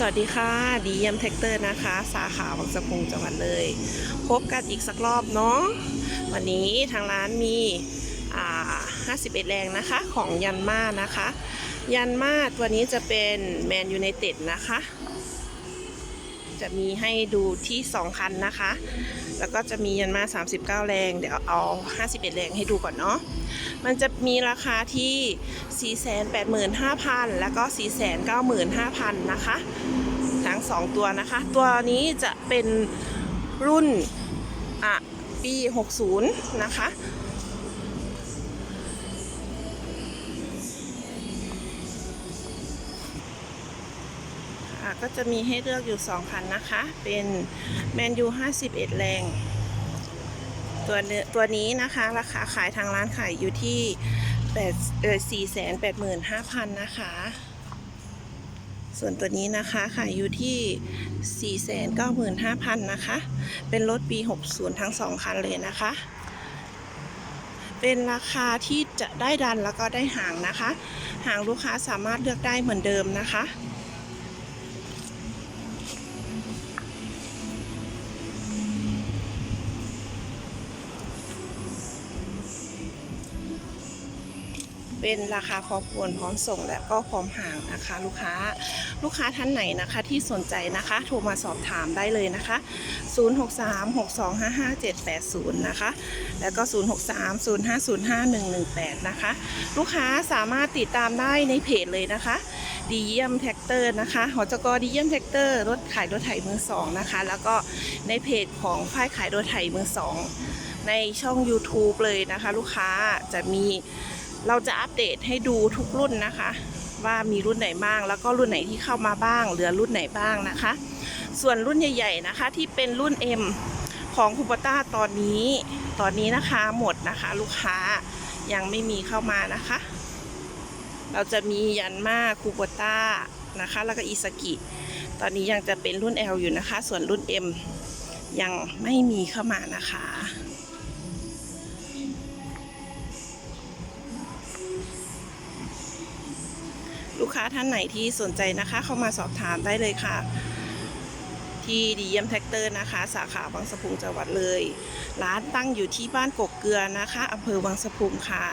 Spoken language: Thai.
สวัสดีค่ะดีเยี่ยมแท็กเตอร์นะคะ สาขาวังสะพุงจังหวัดเลย พบกันอีกสักรอบเนาะวันนี้ทางร้านมีอ่า51 แรงนะคะของยันมานะคะ ยันมาตัวนี้จะเป็นแมนยูไนเต็ดนะคะ จะมีให้ดูที่ 2 คันนะคะ แล้วก็จะมียันมา 39 แรง เดี๋ยวเอา 51 แรงให้ดูก่อนเนาะ มันจะมีราคาที่ 485,000 แล้วก็ 495,000 นะคะ ทั้ง 2 ตัวนะคะ ตัวนี้จะเป็นรุ่นอะปี 60 นะคะ่ะ ก็จะมีให้เลือกอยู่ 2 คันนะคะ เป็นแมนยู51 แรง ตัวตัวนี้นะคะ ราคาขายทางร้านขายอยู่ที่8เออ485,000 นะคะ ส่วนตัวนี้นะคะขายอยู่ที่ 495,000 นะคะ เป็นรถปี 60 ทั้ง 2 คันเลยนะคะ เป็นราคาที่จะได้ดันแล้วก็ได้หางนะคะหางลูกค้าสามารถเลือกได้เหมือนเดิมนะคะ เป็นราคาพอควรพร้อมส่งและก็พร้อมห่างนะคะ ลูกค้าลูกค้าท่านไหนนะคะที่สนใจนะคะโทรมาสอบถามได้เลยนะคะ 0636255780 นะคะ แล้วก็ 0630505118 นะคะ ลูกค้าสามารถติดตามได้ในเพจเลยนะคะดีเยี่ยมแท็กเตอร์นะคะ หอจกดีเยี่ยมแท็กเตอร์รถขายรถไถมือสองนะคะ แล้วก็ในเพจของค่ายขายรถไถมือสองในช่อง YouTube เลยนะคะ ลูกค้าจะมี เราจะอัปเดตให้ดูทุกรุ่นนะคะ ว่ามีรุ่นไหนบ้าง แล้วก็รุ่นไหนที่เข้ามาบ้าง เหลือรุ่นไหนบ้างนะคะ ส่วนรุ่นใหญ่ ๆนะคะ ที่เป็นรุ่น M ของคูปต้าตอนนี้ ตอนนี้นะคะหมดนะคะ ลูกค้ายังไม่มีเข้ามานะคะ เราจะมียันมาคูปต้านะคะ แล้วก็อิสกิ ตอนนี้ยังจะเป็นรุ่น L อยู่นะคะ ส่วนรุ่น M ยังไม่มีเข้ามานะคะ ลูกค้าท่านไหนที่สนใจนะคะ เข้ามาสอบถามได้เลยค่ะ ที่ดีเยี่ยมแท็กเตอร์นะคะ สาขาบางสะพุงจังหวัดเลย ร้านตั้งอยู่ที่บ้านกกเกลือนะคะอำเภอบางสะพุงค่ะ